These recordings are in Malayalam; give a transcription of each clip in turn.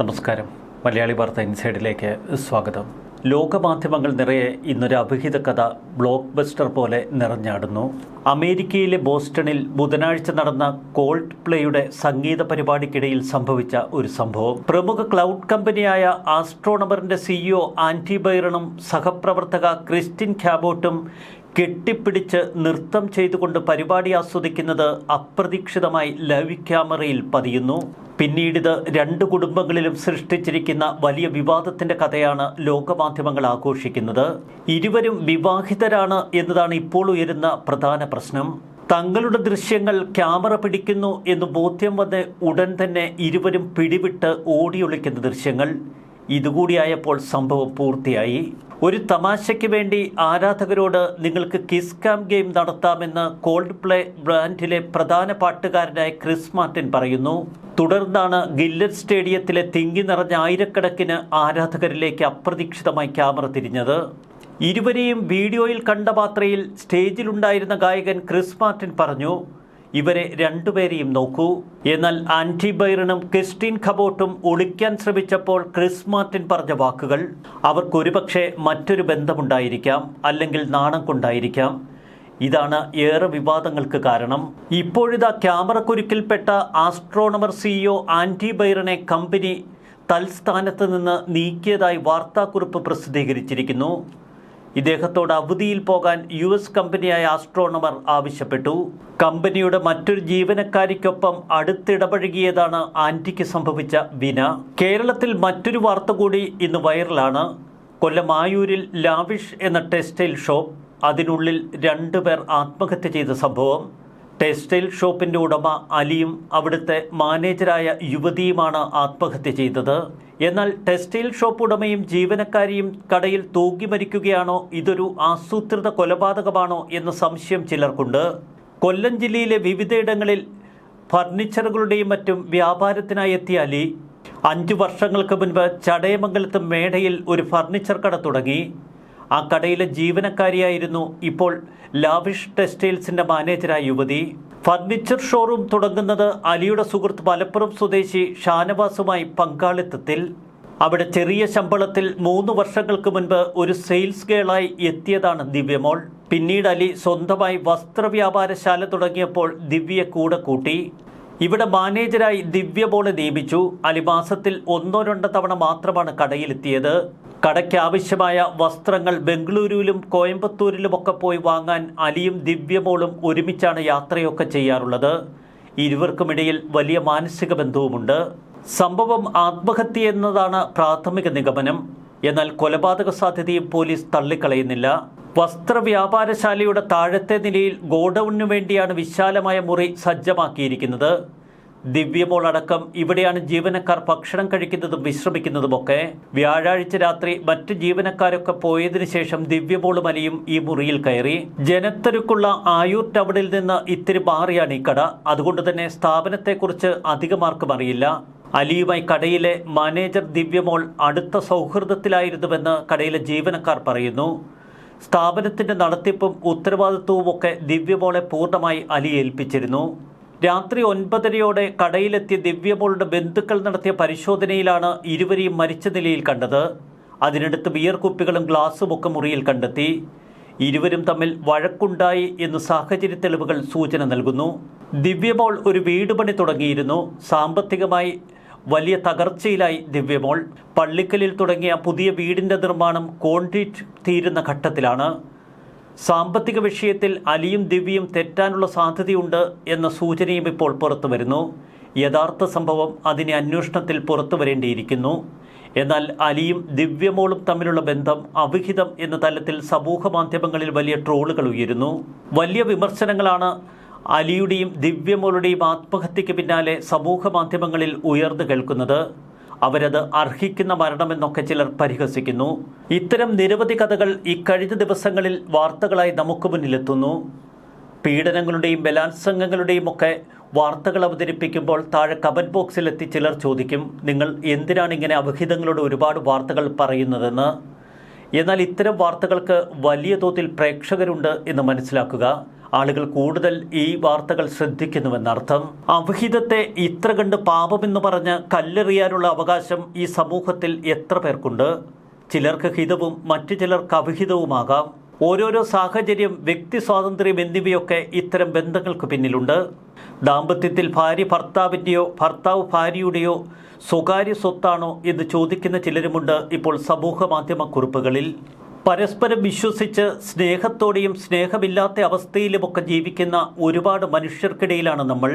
നമസ്കാരം. മലയാളി വാർത്ത ഇൻസൈഡിലേക്ക് സ്വാഗതം. ലോകമാധ്യമങ്ങൾ നിറയെ ഇന്നൊരു അഭിഹിത കഥ ബ്ലോക്ക് ബസ്റ്റർ പോലെ നിറഞ്ഞാടുന്നു. അമേരിക്കയിലെ ബോസ്റ്റണിൽ ബുധനാഴ്ച നടന്ന കോൾഡ് പ്ലേയുടെ സംഗീത പരിപാടിക്കിടയിൽ സംഭവിച്ച ഒരു സംഭവം. പ്രമുഖ ക്ലൗഡ് കമ്പനിയായ ആസ്ട്രോണമറിന്റെ സിഇഒ ആന്റി ബൈറണും സഹപ്രവർത്തക ക്രിസ്റ്റിൻ ഖാബോട്ടും കെട്ടിപ്പിടിച്ച് നൃത്തം ചെയ്തുകൊണ്ട് പരിപാടി ആസ്വദിക്കുന്നത് അപ്രതീക്ഷിതമായി ലൈവ് ക്യാമറയിൽ പതിയുന്നു. പിന്നീടിത് രണ്ട് കുടുംബങ്ങളിലും സൃഷ്ടിച്ചിരിക്കുന്ന വലിയ വിവാദത്തിന്റെ കഥയാണ് ലോകമാധ്യമങ്ങൾ ആഘോഷിക്കുന്നത്. ഇരുവരും വിവാഹിതരാണ് എന്നതാണ് ഇപ്പോൾ ഉയരുന്ന പ്രധാന പ്രശ്നം. തങ്ങളുടെ ദൃശ്യങ്ങൾ ക്യാമറ പിടിക്കുന്നു എന്ന് ബോധ്യം വന്ന് ഉടൻ തന്നെ ഇരുവരും പിടിവിട്ട് ഓടിയൊളിക്കുന്ന ദൃശ്യങ്ങൾ. ഇതുകൂടിയായപ്പോൾ സംഭവം പൂർത്തിയായി. ഒരു തമാശയ്ക്ക് വേണ്ടി ആരാധകരോട് നിങ്ങൾക്ക് കിസ് കാം ഗെയിം നടത്താമെന്ന് കോൾഡ് പ്ലേ ബ്രാൻഡിലെ പ്രധാന പാട്ടുകാരനായ ക്രിസ് മാർട്ടിൻ പറയുന്നു. തുടർന്നാണ് ഗില്ലറ്റ് സ്റ്റേഡിയത്തിലെ തിങ്ങി നിറഞ്ഞ ആയിരക്കണക്കിന് ആരാധകരിലേക്ക് അപ്രതീക്ഷിതമായി ക്യാമറ തിരിഞ്ഞത്. ഇരുവരെയും വീഡിയോയിൽ കണ്ട മാത്രയിൽ സ്റ്റേജിലുണ്ടായിരുന്ന ഗായകൻ ക്രിസ് മാർട്ടിൻ പറഞ്ഞു ഇവരെ രണ്ടുപേരെയും നോക്കൂ. എന്നാൽ ആന്റി ബൈറണും ക്രിസ്റ്റീൻ ഖബോട്ടും ഒളിക്കാൻ ശ്രമിച്ചപ്പോൾ ക്രിസ് മാർട്ടിൻ പറഞ്ഞ വാക്കുകൾ അവർക്കൊരുപക്ഷെ മറ്റൊരു ബന്ധമുണ്ടായിരിക്കാം അല്ലെങ്കിൽ നാണം കൊണ്ടായിരിക്കാം. ഇതാണ് ഏറെ വിവാദങ്ങൾക്ക് കാരണം. ഇപ്പോഴിതാ ക്യാമറക്കുരുക്കിൽപ്പെട്ട ആസ്ട്രോണമർ സിഇഒ ആന്റി ബൈറനെ കമ്പനി തൽസ്ഥാനത്ത് നിന്ന് നീക്കിയതായി വാർത്താക്കുറിപ്പ് പ്രസിദ്ധീകരിച്ചിരിക്കുന്നു. ഇദ്ദേഹത്തോട് അവധിയിൽ പോകാൻ യു എസ് കമ്പനിയായ ആസ്ട്രോണമർ ആവശ്യപ്പെട്ടു. കമ്പനിയുടെ മറ്റൊരു ജീവനക്കാരിക്കൊപ്പം അടുത്തിടപഴകിയതാണ് ആന്റിക്ക് സംഭവിച്ച വിന. കേരളത്തിൽ മറ്റൊരു വാർത്ത കൂടി ഇന്ന് വൈറലാണ്. കൊല്ലം ആയൂരിൽ ലാവിഷ് എന്ന ടെക്സ്റ്റൈൽ ഷോപ്പ് അതിനുള്ളിൽ രണ്ടുപേർ ആത്മഹത്യ ചെയ്ത സംഭവം. ടെക്സ്റ്റൈൽ ഷോപ്പിന്റെ ഉടമ അലിയും അവിടുത്തെ മാനേജരായ യുവതിയുമാണ് ആത്മഹത്യ ചെയ്തത്. എന്നാൽ ടെക്സ്റ്റൈൽ ഷോപ്പ് ഉടമയും ജീവനക്കാരിയും കടയിൽ തൂങ്ങി മരിക്കുകയാണോ? ഇതൊരു ആസൂത്രിത കൊലപാതകമാണോ എന്ന സംശയം ചിലർക്കുണ്ട്. കൊല്ലം ജില്ലയിലെ വിവിധയിടങ്ങളിൽ ഫർണിച്ചറുകളുടെയും മറ്റും വ്യാപാരത്തിനായി എത്തിയ അലി. അഞ്ചു വർഷങ്ങൾക്ക് മുൻപ് ചടയമംഗലത്ത് മേടയിൽ ഒരു ഫർണിച്ചർ കട തുടങ്ങി. ആ കടയിലെ ജീവനക്കാരിയായിരുന്നു ഇപ്പോൾ ലാവിഷ് ടെക്സ്റ്റൈൽസിന്റെ മാനേജരായ യുവതി. ഫർണിച്ചർ ഷോറൂം തുടങ്ങുന്നത് അലിയുടെ സുഹൃത്ത് മലപ്പുറം സ്വദേശി ഷാനവാസുമായി പങ്കാളിത്തത്തിൽ. അവിടെ ചെറിയ ശമ്പളത്തിൽ മൂന്ന് വർഷങ്ങൾക്ക് മുൻപ് ഒരു സെയിൽസ് ഗേളായി എത്തിയതാണ് ദിവ്യമോൾ. പിന്നീട് അലി സ്വന്തമായി വസ്ത്രവ്യാപാരശാല തുടങ്ങിയപ്പോൾ ദിവ്യ കൂടെ കൂട്ടി. ഇവിടെ മാനേജരായി ദിവ്യമോളെ നിയമിച്ചു. അലി മാസത്തിൽ ഒന്നോ രണ്ടോ തവണ മാത്രമാണ് കടയിലെത്തിയത്. കടയ്ക്ക് ആവശ്യമായ വസ്ത്രങ്ങൾ ബംഗളൂരുവിലും കോയമ്പത്തൂരിലുമൊക്കെ പോയി വാങ്ങാൻ അലിയും ദിവ്യമോളും ഒരുമിച്ചാണ് യാത്രയൊക്കെ ചെയ്യാറുള്ളത്. ഇരുവർക്കുമിടയിൽ വലിയ മാനസിക ബന്ധവുമുണ്ട്. സംഭവം ആത്മഹത്യ എന്നതാണ് പ്രാഥമിക നിഗമനം. എന്നാൽ കൊലപാതക സാധ്യതയും പോലീസ് തള്ളിക്കളയുന്നില്ല. വസ്ത്രവ്യാപാരശാലയുടെ താഴത്തെ നിലയിൽ ഗോഡൌണിനു വേണ്ടിയാണ് വിശാലമായ മുറി സജ്ജമാക്കിയിരിക്കുന്നത്. ദിവ്യമോൾ അടക്കം ഇവിടെയാണ് ജീവനക്കാർ ഭക്ഷണം കഴിക്കുന്നതും വിശ്രമിക്കുന്നതുമൊക്കെ. വ്യാഴാഴ്ച രാത്രി മറ്റ് ജീവനക്കാരൊക്കെ പോയതിനു ശേഷം ദിവ്യമോളും അലിയും ഈ മുറിയിൽ കയറി. ജനത്തിരക്കുള്ള ആയൂർ ടൗണിൽ നിന്ന് ഇത്തിരി മാറിയാണ് ഈ കട. അതുകൊണ്ട് തന്നെ സ്ഥാപനത്തെക്കുറിച്ച് അധികമാർക്കും അറിയില്ല. അലിയുമായി കടയിലെ മാനേജർ ദിവ്യമോൾ അടുത്ത സൗഹൃദത്തിലായിരുന്നുവെന്ന് കടയിലെ ജീവനക്കാർ പറയുന്നു. സ്ഥാപനത്തിന്റെ നടത്തിപ്പും ഉത്തരവാദിത്വവും ഒക്കെ ദിവ്യമോളെ പൂർണമായി അലി ഏൽപ്പിച്ചിരുന്നു രാത്രി ഒൻപതരയോടെ കടയിലെത്തിയ ദിവ്യമോളുടെ ബന്ധുക്കൾ നടത്തിയ പരിശോധനയിലാണ് ഇരുവരെയും മരിച്ച നിലയിൽ കണ്ടത്. അതിനടുത്ത് ബിയർ കുപ്പികളും ഗ്ലാസും ഒക്കെ മുറിയിൽ കണ്ടെത്തി. ഇരുവരും തമ്മിൽ വഴക്കുണ്ടായി എന്ന് സാഹചര്യ തെളിവുകൾ സൂചന നൽകുന്നു. ദിവ്യമോൾ ഒരു വീട് പണി തുടങ്ങിയിരുന്നു. സാമ്പത്തികമായി വലിയ തകർച്ചയിലായി ദിവ്യമോൾ. പള്ളിക്കലിൽ തുടങ്ങിയ പുതിയ വീടിന്റെ നിർമ്മാണം കോൺക്രീറ്റ് തീരുന്ന ഘട്ടത്തിലാണ്. സാമ്പത്തിക വിഷയത്തിൽ അലിയും ദിവ്യയും തെറ്റാനുള്ള സാധ്യതയുണ്ട് എന്ന സൂചനയും ഇപ്പോൾ പുറത്തു വരുന്നു. യഥാർത്ഥ സംഭവം അതിനെ അന്വേഷണത്തിൽ പുറത്തു വരേണ്ടിയിരിക്കുന്നു. എന്നാൽ അലിയും ദിവ്യമോളും തമ്മിലുള്ള ബന്ധം അവിഹിതം എന്ന തലത്തിൽ സമൂഹ മാധ്യമങ്ങളിൽ വലിയ ട്രോളുകൾ ഉയരുന്നു. വലിയ വിമർശനങ്ങളാണ് അലിയുടെയും ദിവ്യമോളുടെയും ആത്മഹത്യയ്ക്ക് പിന്നാലെ സമൂഹ മാധ്യമങ്ങളിൽ ഉയർന്നു കേൾക്കുന്നത്. അവരത് അർഹിക്കുന്ന മരണമെന്നൊക്കെ ചിലർ പരിഹസിക്കുന്നു. ഇത്തരം നിരവധി കഥകൾ ഇക്കഴിഞ്ഞ ദിവസങ്ങളിൽ വാർത്തകളായി നമുക്ക് മുന്നിലെത്തുന്നു. പീഡനങ്ങളുടെയും ബലാത്സംഗങ്ങളുടെയും ഒക്കെ വാർത്തകൾ അവതരിപ്പിക്കുമ്പോൾ താഴെ കമന്റ് ബോക്സിലെത്തി ചിലർ ചോദിക്കും നിങ്ങൾ എന്തിനാണ് ഇങ്ങനെ അവിഹിതങ്ങളുടെ ഒരുപാട് വാർത്തകൾ പറയുന്നതെന്ന്? എന്നാൽ ഇത്തരം വാർത്തകൾക്ക് വലിയ തോതിൽ പ്രേക്ഷകരുണ്ട് എന്ന് മനസ്സിലാക്കുക. ആളുകൾ കൂടുതൽ ഈ വാർത്തകൾ ശ്രദ്ധിക്കുന്നുവെന്നർത്ഥം അവിഹിതത്തെ ഇത്ര കണ്ട് പാപമെന്ന് പറഞ്ഞ് കല്ലെറിയാനുള്ള അവകാശം ഈ സമൂഹത്തിൽ എത്ര പേർക്കുണ്ട്? ചിലർക്ക് ഹിതവും മറ്റു ചിലർക്ക് അവിഹിതവുമാകാം. ഓരോരോ സാഹചര്യം വ്യക്തി സ്വാതന്ത്ര്യം എന്നിവയൊക്കെ ഇത്തരം ബന്ധങ്ങൾക്ക് പിന്നിലുണ്ട്. ദാമ്പത്യത്തിൽ ഭാര്യ ഭർത്താവിന്റെയോ ഭർത്താവ് ഭാര്യയുടെയോ സ്വകാര്യ സ്വത്താണോ എന്ന് ചോദിക്കുന്ന ചിലരുമുണ്ട് ഇപ്പോൾ സമൂഹ മാധ്യമ കുറിപ്പുകളിൽ പരസ്പരം വിശ്വസിച്ച് സ്നേഹത്തോടെയും സ്നേഹമില്ലാത്ത അവസ്ഥയിലുമൊക്കെ ജീവിക്കുന്ന ഒരുപാട് മനുഷ്യർക്കിടയിലാണ് നമ്മൾ.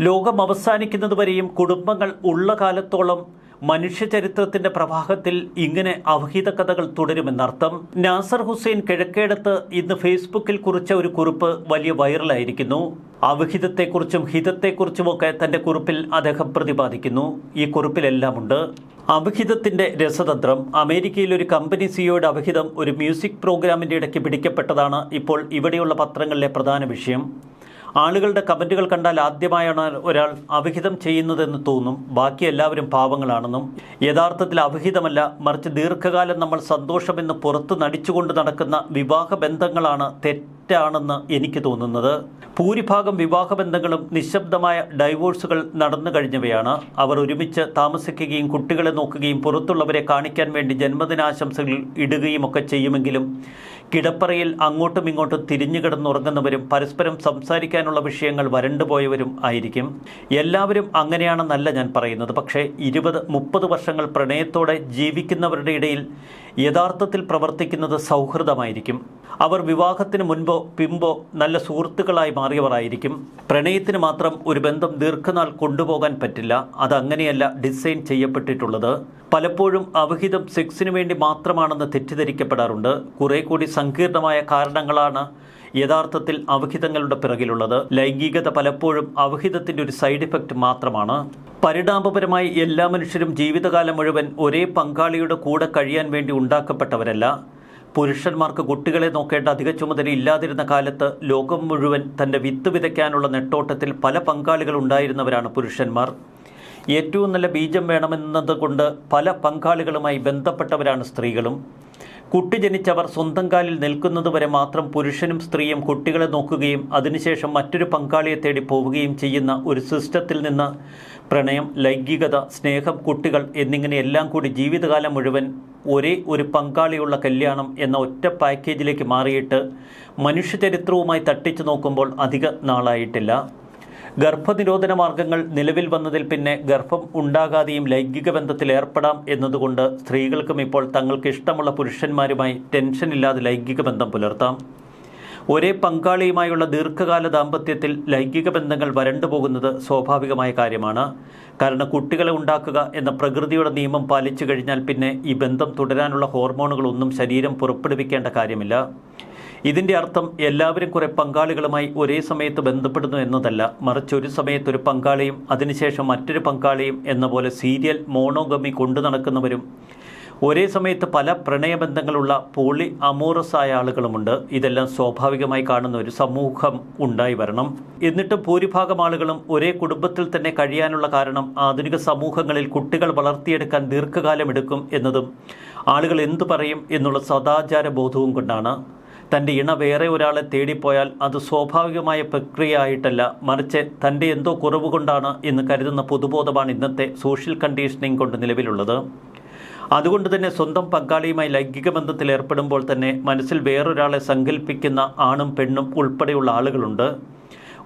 ലോകം അവസാനിക്കുന്നതുവരെയും കുടുംബങ്ങൾ ഉള്ള കാലത്തോളം മനുഷ്യചരിത്രത്തിന്റെ പ്രവാഹത്തിൽ ഇങ്ങനെ അവഹിത കഥകൾ തുടരുമെന്നർത്ഥം. നാസർ ഹുസൈൻ കിഴക്കേടത്ത് ഇന്ന് ഫേസ്ബുക്കിൽ കുറിച്ച ഒരു കുറിപ്പ് വലിയ വൈറലായിരിക്കുന്നു. അവഹിതത്തെക്കുറിച്ചും ഹിതത്തെക്കുറിച്ചുമൊക്കെ തന്റെ കുറിപ്പിൽ അദ്ദേഹം പ്രതിപാദിക്കുന്നു. ഈ കുറിപ്പിലെല്ലാം ഉണ്ട് അവിഹിതത്തിന്റെ രസതന്ത്രം. അമേരിക്കയിൽ ഒരു കമ്പനി സിഒയുടെ അവഹിതം ഒരു മ്യൂസിക് പ്രോഗ്രാമിന്റെ ഇടയ്ക്ക് പിടിക്കപ്പെട്ടതാണ് ഇപ്പോൾ ഇവിടെയുള്ള പത്രങ്ങളിലെ പ്രധാന വിഷയം. ആളുകളുടെ കമന്റുകൾ കണ്ടാൽ ആദ്യമായാണ് ഒരാൾ അവിഹിതം ചെയ്യുന്നതെന്ന് തോന്നും. ബാക്കി എല്ലാവരും പാവങ്ങളാണെന്നും യഥാർത്ഥത്തിൽ അവിഹിതമല്ല മറിച്ച് ദീർഘകാലം നമ്മൾ സന്തോഷമെന്ന് പുറത്ത് നടിച്ചുകൊണ്ട് നടക്കുന്ന വിവാഹ ബന്ധങ്ങളാണ് തെറ്റാണെന്ന് എനിക്ക് തോന്നുന്നത്. ഭൂരിഭാഗം വിവാഹബന്ധങ്ങളും നിശബ്ദമായ ഡൈവോഴ്സുകൾ നടന്നു കഴിഞ്ഞവയാണ്. അവർ ഒരുമിച്ച് താമസിക്കുകയും കുട്ടികളെ നോക്കുകയും പുറത്തുള്ളവരെ കാണിക്കാൻ വേണ്ടി ജന്മദിനാശംസകൾ ഇടുകയും ഒക്കെ ചെയ്യുമെങ്കിലും കിടപ്പറയിൽ അങ്ങോട്ടും ഇങ്ങോട്ടും തിരിഞ്ഞു കിടന്നുറങ്ങുന്നവരും പരസ്പരം സംസാരിക്കാനുള്ള വിഷയങ്ങൾ വരണ്ടുപോയവരും ആയിരിക്കും. എല്ലാവരും അങ്ങനെയാണെന്നല്ല ഞാൻ പറയുന്നത്. പക്ഷേ ഇരുപത് മുപ്പത് വർഷങ്ങൾ പ്രണയത്തോടെ ജീവിക്കുന്നവരുടെ ഇടയിൽ യഥാർത്ഥത്തിൽ പ്രവർത്തിക്കുന്നത് സൗഹൃദമായിരിക്കും. അവർ വിവാഹത്തിന് മുൻപോ പിമ്പോ നല്ല സുഹൃത്തുക്കളായി മാറിയവരായിരിക്കും. പ്രണയത്തിന് മാത്രം ഒരു ബന്ധം ദീർഘനാൾ കൊണ്ടുപോകാൻ പറ്റില്ല. അതങ്ങനെയല്ല ഡിസൈൻ ചെയ്യപ്പെട്ടിട്ടുള്ളത്. പലപ്പോഴും അവഹിതം സെക്സിന് വേണ്ടി മാത്രമാണെന്ന് തെറ്റിദ്ധരിക്കപ്പെടാറുണ്ട്. കുറെ കൂടി സങ്കീർണമായ കാരണങ്ങളാണ് യഥാർത്ഥത്തിൽ അവഹിതങ്ങളുടെ പിറകിലുള്ളത്. ലൈംഗികത പലപ്പോഴും അവഹിതത്തിന്റെ ഒരു സൈഡ് ഇഫക്റ്റ് മാത്രമാണ്. പരിണാമപരമായി എല്ലാ മനുഷ്യരും ജീവിതകാലം മുഴുവൻ ഒരേ പങ്കാളിയുടെ കൂടെ കഴിയാൻ വേണ്ടി ഉണ്ടാക്കപ്പെട്ടവരല്ല. പുരുഷന്മാർക്ക് കുട്ടികളെ നോക്കേണ്ട അധിക ചുമതല ഇല്ലാതിരുന്ന കാലത്ത് ലോകം മുഴുവൻ തന്റെ വിത്ത് വിതയ്ക്കാനുള്ള നെട്ടോട്ടത്തിൽ പല പങ്കാളികൾ ഉണ്ടായിരുന്നവരാണ് പുരുഷന്മാർ. ഏറ്റവും നല്ല ബീജം വേണമെന്നതുകൊണ്ട് പല പങ്കാളികളുമായി ബന്ധപ്പെട്ടവരാണ് സ്ത്രീകളും. കുട്ടി ജനിച്ചവർ സ്വന്തം കാലിൽ നിൽക്കുന്നതുവരെ മാത്രം പുരുഷനും സ്ത്രീയും കുട്ടികളെ നോക്കുകയും അതിനുശേഷം മറ്റൊരു പങ്കാളിയെ തേടി പോവുകയും ചെയ്യുന്ന ഒരു സിസ്റ്റത്തിൽ നിന്ന് പ്രണയം ലൈംഗികത സ്നേഹം കുട്ടികൾ എന്നിങ്ങനെയെല്ലാം കൂടി ജീവിതകാലം മുഴുവൻ ഒരേ ഒരു പങ്കാളിയുള്ള കല്യാണം എന്ന ഒറ്റ പാക്കേജിലേക്ക് മാറിയിട്ട് മനുഷ്യചരിത്രവുമായി തട്ടിച്ചു നോക്കുമ്പോൾ അധിക നാളായിട്ടില്ല. ഗർഭനിരോധന മാർഗങ്ങൾ നിലവിൽ വന്നതിൽ പിന്നെ ഗർഭം ഉണ്ടാകാതെയും ലൈംഗിക ബന്ധത്തിൽ ഏർപ്പെടാം എന്നതുകൊണ്ട് സ്ത്രീകൾക്കും ഇപ്പോൾ തങ്ങൾക്ക് ഇഷ്ടമുള്ള പുരുഷന്മാരുമായി ടെൻഷനില്ലാതെ ലൈംഗിക ബന്ധം പുലർത്താം. ഒരേ പങ്കാളിയുമായുള്ള ദീർഘകാല ദാമ്പത്യത്തിൽ ലൈംഗിക ബന്ധങ്ങൾ വരണ്ടു പോകുന്നത് സ്വാഭാവികമായ കാര്യമാണ്. കാരണം കുട്ടികളെ ഉണ്ടാക്കുക എന്ന പ്രകൃതിയുടെ നിയമം പാലിച്ചു കഴിഞ്ഞാൽ പിന്നെ ഈ ബന്ധം തുടരാനുള്ള ഹോർമോണുകളൊന്നും ശരീരം പുറപ്പെടുവിക്കേണ്ട കാര്യമില്ല. ഇതിന്റെ അർത്ഥം എല്ലാവരും കുറെ പങ്കാളികളുമായി ഒരേ സമയത്ത് ബന്ധപ്പെടുന്നു എന്നതല്ല. മറിച്ച് ഒരു സമയത്ത് ഒരു പങ്കാളിയും അതിനുശേഷം മറ്റൊരു പങ്കാളിയും എന്ന പോലെ സീരിയൽ മോണോഗമി കൊണ്ടു നടക്കുന്നവരും ഒരേ സമയത്ത് പല പ്രണയബന്ധങ്ങളുള്ള പോളി അമോറസ് ആയ ആളുകളുമുണ്ട്. ഇതെല്ലാം സ്വാഭാവികമായി കാണുന്ന ഒരു സമൂഹം ഉണ്ടായി വരണം. എന്നിട്ടും ഭൂരിഭാഗം ആളുകളും ഒരേ കുടുംബത്തിൽ തന്നെ കഴിയാനുള്ള കാരണം ആധുനിക സമൂഹങ്ങളിൽ കുട്ടികൾ വളർത്തിയെടുക്കാൻ ദീർഘകാലം എടുക്കും എന്നതും ആളുകൾ എന്തു പറയും എന്നുള്ള സദാചാര ബോധവും കൊണ്ടാണ്. തന്റെ ഇണ വേറെ ഒരാളെ തേടിപ്പോയാൽ അത് സ്വാഭാവികമായ പ്രക്രിയ ആയിട്ടല്ല മറിച്ച് തന്റെ എന്തോ കുറവ് കൊണ്ടാണ് എന്ന് കരുതുന്ന പൊതുബോധമാണ് ഇന്നത്തെ സോഷ്യൽ കണ്ടീഷനിങ് കൊണ്ട് നിലവിലുള്ളത്. അതുകൊണ്ട് തന്നെ സ്വന്തം പങ്കാളിയുമായി ലൈംഗിക ബന്ധത്തിൽ ഏർപ്പെടുമ്പോൾ തന്നെ മനസ്സിൽ വേറൊരാളെ സങ്കല്പിക്കുന്ന ആണും പെണ്ണും ഉൾപ്പെടെയുള്ള ആളുകളുണ്ട്.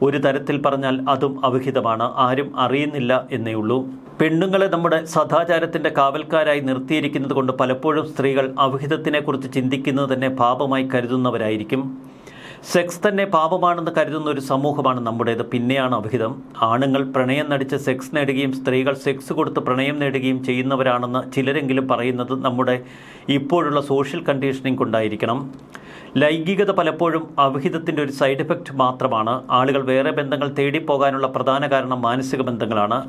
ഒരു തരത്തിൽ പറഞ്ഞാൽ അതും അവിഹിതമാണ്. ആരും അറിയുന്നില്ല എന്നേ ഉള്ളൂ. പെണ്ണുങ്ങളെ നമ്മുടെ സദാചാരത്തിന്റെ കാവൽക്കാരായി നിർത്തിയിരിക്കുന്നത് കൊണ്ട് പലപ്പോഴും സ്ത്രീകൾ അവിഹിതത്തിനെക്കുറിച്ച് ചിന്തിക്കുന്നത് തന്നെ പാപമായി കരുതുന്നവരായിരിക്കും. സെക്സ് തന്നെ പാപമാണെന്ന് കരുതുന്ന ഒരു സമൂഹമാണ് നമ്മുടേത്. പിന്നെയാണ് അഭിഹിതം. ആണുങ്ങൾ പ്രണയം നടിച്ച് സെക്സ് നേടുകയും സ്ത്രീകൾ സെക്സ് കൊടുത്ത് പ്രണയം നേടുകയും ചെയ്യുന്നവരാണെന്ന് ചിലരെങ്കിലും പറയുന്നത് നമ്മുടെ ഇപ്പോഴുള്ള സോഷ്യൽ കണ്ടീഷനിങ് കൊണ്ടായിരിക്കണം. ലൈംഗികത പലപ്പോഴും അവിഹിതത്തിന്റെ ഒരു സൈഡ് എഫക്റ്റ് മാത്രമാണ്. ആളുകൾ വേറെ ബന്ധങ്ങൾ തേടിപ്പോകാനുള്ള പ്രധാന കാരണം മാനസിക ബന്ധങ്ങളാണ്.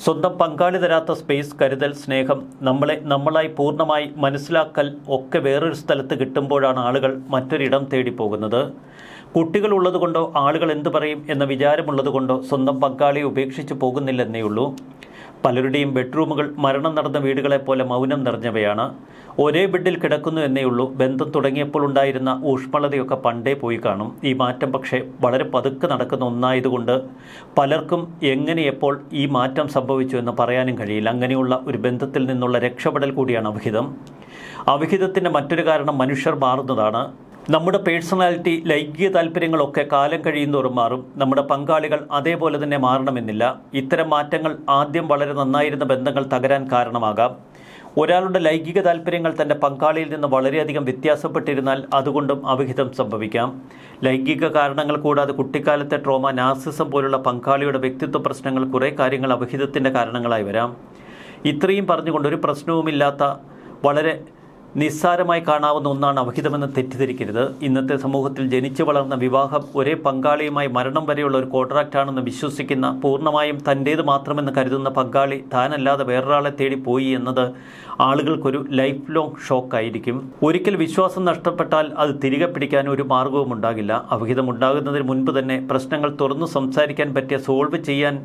സ്വന്തം പങ്കാളി തരാത്ത സ്പേസ് കരുതൽ സ്നേഹം നമ്മളെ നമ്മളായി പൂർണമായി മനസ്സിലാക്കൽ ഒക്കെ വേറൊരു സ്ഥലത്ത് കിട്ടുമ്പോഴാണ് ആളുകൾ മറ്റൊരിടം തേടി പോകുന്നത് കുട്ടികൾ ഉള്ളതുകൊണ്ടോ ആളുകൾ എന്തു പറയും എന്ന വിചാരമുള്ളതുകൊണ്ടോ സ്വന്തം പങ്കാളിയെ ഉപേക്ഷിച്ച് പോകുന്നില്ലെന്നേ ഉള്ളൂ പലരുടെയും ബെഡ്റൂമുകൾ മരണം നടന്ന വീടുകളെ പോലെ മൗനം നിറഞ്ഞവയാണ്. ഒരേ ബെഡിൽ കിടക്കുന്നു എന്നേയുള്ളൂ ബന്ധം തുടങ്ങിയപ്പോൾ ഉണ്ടായിരുന്ന ഊഷ്മളതയൊക്കെ പണ്ടേ പോയി കാണും. ഈ മാറ്റം പക്ഷേ വളരെ പതുക്കെ നടക്കുന്ന ഒന്നായതുകൊണ്ട് പലർക്കും എങ്ങനെ എപ്പോൾ ഈ മാറ്റം സംഭവിച്ചു എന്ന് പറയാനും കഴിയില്ല. അങ്ങനെയുള്ള ഒരു ബന്ധത്തിൽ നിന്നുള്ള രക്ഷപ്പെടൽ കൂടിയാണ് അവിഹിതം. അവിഹിതത്തിന്റെ മറ്റൊരു കാരണം മനുഷ്യർ മാറുന്നതാണ്. നമ്മുടെ പേഴ്സണാലിറ്റി ലൈംഗിക താല്പര്യങ്ങളൊക്കെ കാലം കഴിയുന്നോറും മാറും. നമ്മുടെ പങ്കാളികൾ അതേപോലെ തന്നെ മാറണമെന്നില്ല. ഇത്തരം മാറ്റങ്ങൾ ആദ്യം വളരെ നന്നായിരുന്ന ബന്ധങ്ങൾ തകരാൻ കാരണമാകാം. ഒരാളുടെ ലൈംഗിക താല്പര്യങ്ങൾ തന്റെ പങ്കാളിയിൽ നിന്ന് വളരെയധികം വ്യത്യാസപ്പെട്ടിരുന്നാൽ അതുകൊണ്ടും അവിഹിതം സംഭവിക്കാം. ലൈംഗിക കാരണങ്ങൾ കൂടാതെ കുട്ടിക്കാലത്തെ ട്രോമ നാസിസം പോലുള്ള പങ്കാളിയുടെ വ്യക്തിത്വ പ്രശ്നങ്ങൾ കുറേ കാര്യങ്ങൾ അവിഹിതത്തിന്റെ കാരണങ്ങളായി വരാം. ഇത്രയും പറഞ്ഞുകൊണ്ട് ഒരു പ്രശ്നവുമില്ലാത്ത വളരെ നിസ്സാരമായി കാണാവുന്ന ഒന്നാണ് അവഹിതമെന്ന് തെറ്റിദ്ധരിക്കരുത്. ഇന്നത്തെ സമൂഹത്തിൽ ജനിച്ചു വളർന്ന വിവാഹം ഒരേ പങ്കാളിയുമായി മരണം വരെയുള്ള ഒരു കോൺട്രാക്റ്റ് ആണെന്ന് വിശ്വസിക്കുന്ന പൂർണമായും തന്റേത് മാത്രമെന്ന് കരുതുന്ന പങ്കാളി താനല്ലാതെ വേറൊരാളെ തേടി പോയി എന്നത് ആളുകൾക്കൊരു ലൈഫ് ലോങ് ഷോക്കായിരിക്കും ഒരിക്കൽ വിശ്വാസം നഷ്ടപ്പെട്ടാൽ അത് തിരികെ പിടിക്കാൻ ഒരു മാർഗവും ഉണ്ടാകില്ല. അവഹിതം ഉണ്ടാകുന്നതിന് മുൻപ് തന്നെ പ്രശ്നങ്ങൾ തുറന്നു സംസാരിക്കാൻ പറ്റിയ സോൾവ് ചെയ്യാൻ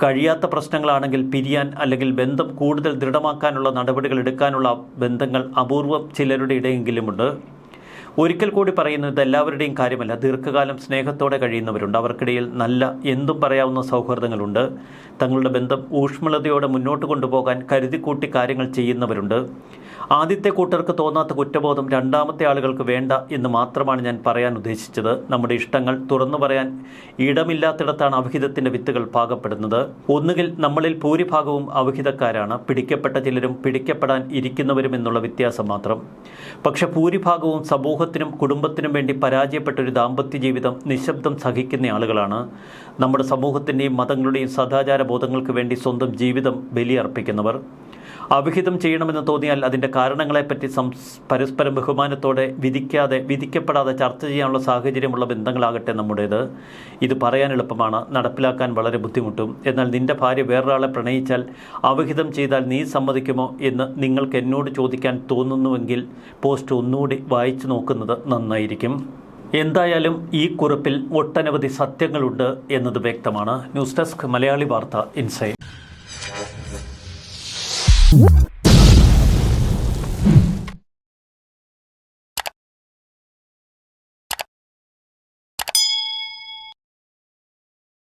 കഴിയാത്ത പ്രശ്നങ്ങളാണെങ്കിൽ പിരിയാൻ അല്ലെങ്കിൽ ബന്ധം കൂടുതൽ ദൃഢമാക്കാനുള്ള നടപടികൾ എടുക്കാനുള്ള ബന്ധങ്ങൾ അപൂർവം ചിലരുടെ ഇടയെങ്കിലുമുണ്ട്. ഒരിക്കൽ കൂടി പറയുന്നത് എല്ലാവരുടെയും കാര്യമല്ല. ദീർഘകാലം സ്നേഹത്തോടെ കഴിയുന്നവരുണ്ട്. അവർക്കിടയിൽ നല്ല എന്തും പറയാവുന്ന സൗഹൃദങ്ങളുണ്ട്. തങ്ങളുടെ ബന്ധം ഊഷ്മളതയോടെ മുന്നോട്ട് കൊണ്ടുപോകാൻ കരുതിക്കൂട്ടി കാര്യങ്ങൾ ചെയ്യുന്നവരുണ്ട്. ആദ്യത്തെ കൂട്ടർക്ക് തോന്നാത്ത കുറ്റബോധം രണ്ടാമത്തെ ആളുകൾക്ക് വേണ്ട എന്ന് മാത്രമാണ് ഞാൻ പറയാൻ ഉദ്ദേശിച്ചത്. നമ്മുടെ ഇഷ്ടങ്ങൾ തുറന്നു പറയാൻ ഇടമില്ലാത്തിടത്താണ് അവിഹിതത്തിന്റെ വിത്തുകൾ പാകപ്പെടുന്നത്. ഒന്നുകിൽ നമ്മളിൽ ഭൂരിഭാഗവും അവിഹിതക്കാരാണ്. പിടിക്കപ്പെട്ട ചിലരും പിടിക്കപ്പെടാൻ ഇരിക്കുന്നവരും എന്നുള്ള വ്യത്യാസം മാത്രം. പക്ഷെ ഭൂരിഭാഗവും സമൂഹത്തിനും കുടുംബത്തിനും വേണ്ടി പരാജയപ്പെട്ട ഒരു ദാമ്പത്യ ജീവിതം നിശബ്ദം സഹിക്കുന്ന ആളുകളാണ്. നമ്മുടെ സമൂഹത്തിന്റെയും മതങ്ങളുടെയും സദാചാര ബോധങ്ങൾക്ക് വേണ്ടി സ്വന്തം ജീവിതം ബലിയർപ്പിക്കുന്നവർ. അവിഹിതം ചെയ്യണമെന്ന് തോന്നിയാൽ അതിന്റെ കാരണങ്ങളെപ്പറ്റി പരസ്പരം ബഹുമാനത്തോടെ വിധിക്കാതെ വിധിക്കപ്പെടാതെ ചർച്ച ചെയ്യാനുള്ള സാഹചര്യമുള്ള ബന്ധങ്ങളാകട്ടെ നമ്മുടേത്. ഇത് പറയാൻ എളുപ്പമാണ് നടപ്പിലാക്കാൻ വളരെ ബുദ്ധിമുട്ടും. എന്നാൽ നിന്റെ ഭാര്യ വേറൊരാളെ പ്രണയിച്ചാൽ അവിഹിതം ചെയ്താൽ നീ സമ്മതിക്കുമോ എന്ന് നിങ്ങൾക്ക് എന്നോട് ചോദിക്കാൻ തോന്നുന്നുവെങ്കിൽ പോസ്റ്റ് ഒന്നുകൂടി വായിച്ചു നോക്കുന്നത് നന്നായിരിക്കും. എന്തായാലും ഈ കുറിപ്പിൽ ഒട്ടനവധി സത്യങ്ങളുണ്ട് എന്നത് വ്യക്തമാണ്. ന്യൂസ് ഡെസ്ക് മലയാളി വാർത്ത ഇൻസൈറ്റ്. Whoop!